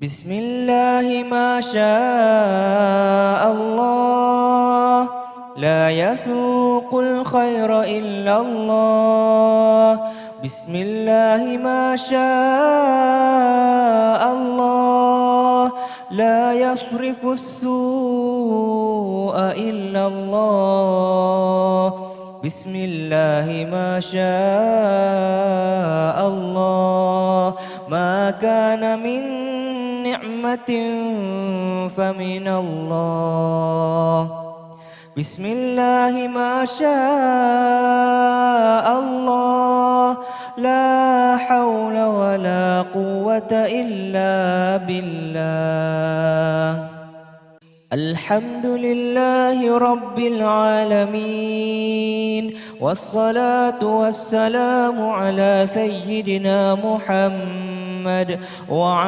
بسم الله ما شاء الله. لا يسوق الخير إلا الله. بسم الله ما شاء الله. لا يصرف السوء إلا الله. بسم الله ما شاء ما كان من نعمة فمن الله. بسم الله ما شاء الله. لا حول ولا قوة إلا بالله. الحمد لله رب العالمين. والصلاة والسلام على سيدنا محمد وعلى